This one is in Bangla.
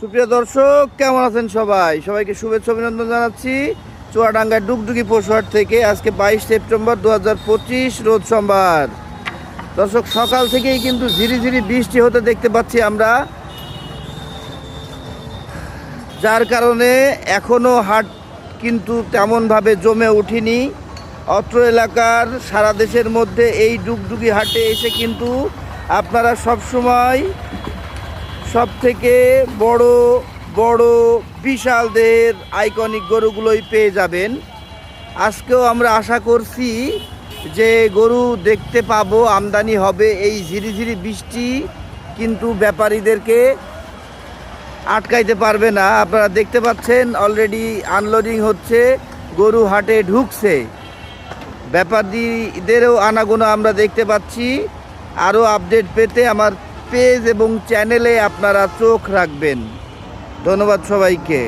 সুপ্রিয় দর্শক, কেমন আছেন সবাই? সবাইকে শুভেচ্ছা অভিনন্দন জানাচ্ছি চুয়াডাঙ্গার ডুগডুগি পশুহাট থেকে। আজকে বাইশ সেপ্টেম্বর দু হাজার পঁচিশ, রোজ সোমবার। দর্শক, সকাল থেকেই কিন্তু ঝিরি ঝিরি বৃষ্টি হতে দেখতে পাচ্ছি আমরা। যার কারণে এখনও হাট কিন্তু তেমনভাবে জমে উঠেনি অত্র এলাকার সারা দেশের মধ্যে এই ডুগডুগি হাটে এসে কিন্তু আপনারা সবসময় সব থেকে বড় বড়, বিশালদের আইকনিক গরুগুলোই পেয়ে যাবেন। আজকেও আমরা আশা করছি যে গরু দেখতে পাবো, আমদানি হবে এই ঝিরিঝিরি বৃষ্টি, কিন্তু ব্যাপারীদেরকে আটকাইতে পারবে না। আপনারা দেখতে পাচ্ছেন অলরেডি আনলোডিং হচ্ছে, গরু হাটে ঢুকছে। ব্যাপারীদেরও আনাগোনা আমরা দেখতে পাচ্ছি। আরও আপডেট পেতে আমার পেজ এবং চ্যানেলে আপনারা চোখ রাখবেন। ধন্যবাদ সবাইকে।